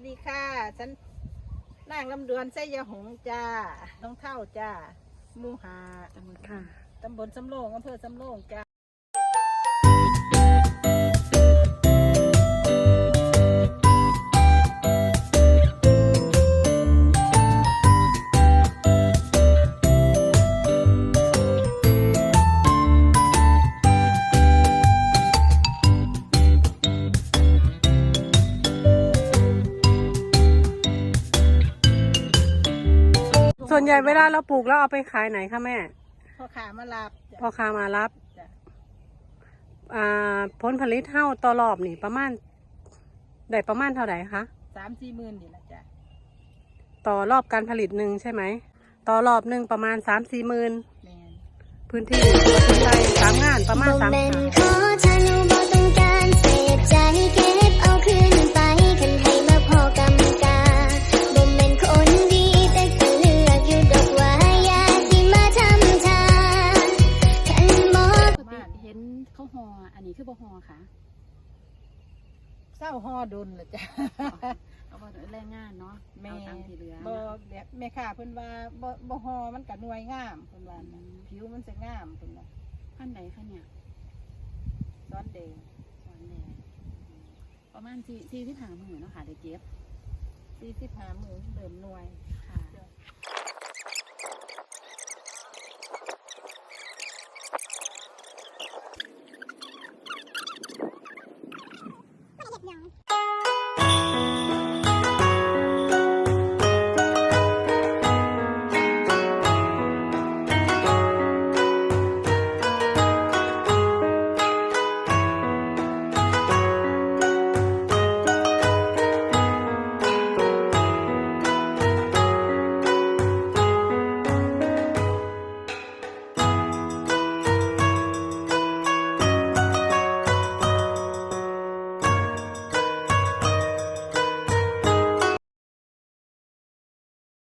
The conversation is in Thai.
สดีค่ะ ฉันนางลำดวนไสยหงส์จ้าน้องเท่าจ้าหมูหาค่ะ ตำบลสำโรงอำเภอสำโรงจ้า ส่วนใหญ่เวลาเราปลูกแล้วเอาไปขายไหนคะแม่ พ่อขามาลาบจ้ะ พ่อค้ามารับจ้ะ อ่าผลผลิตเท่าต่อรอบนี่ประมาณได้ประมาณเท่าไหร่คะ สามสี่หมื่นนี่แหละจ้ะ ต่อรอบการผลิตหนึ่งใช่ไหม ต่อรอบหนึ่งประมาณสามสี่หมื่นแมน พื้นที่พื้นใจสามงานประมาณบ่สามแม่นงานขอ ออันนี้คือบ่หอค่ะเศร้าห่อดุลละจ้ะเอาว่าแรงงานเนาะแม่เอาตามที่เหลือบ่แบบแม่ค้าเพิ่นว่าบ่บ่ห่อมันก็หน่วยงามเพิ่นว่านะผิวมันจะงามเพิ่นว่าขั้นใดคะเนี่ยซ้อนแดงสอนแดงประมาณสี่สี่ที่ถามมือเนาะค่ะเด็กเก็บสี่สิบห้ามือเดิมหน่วยค่ะ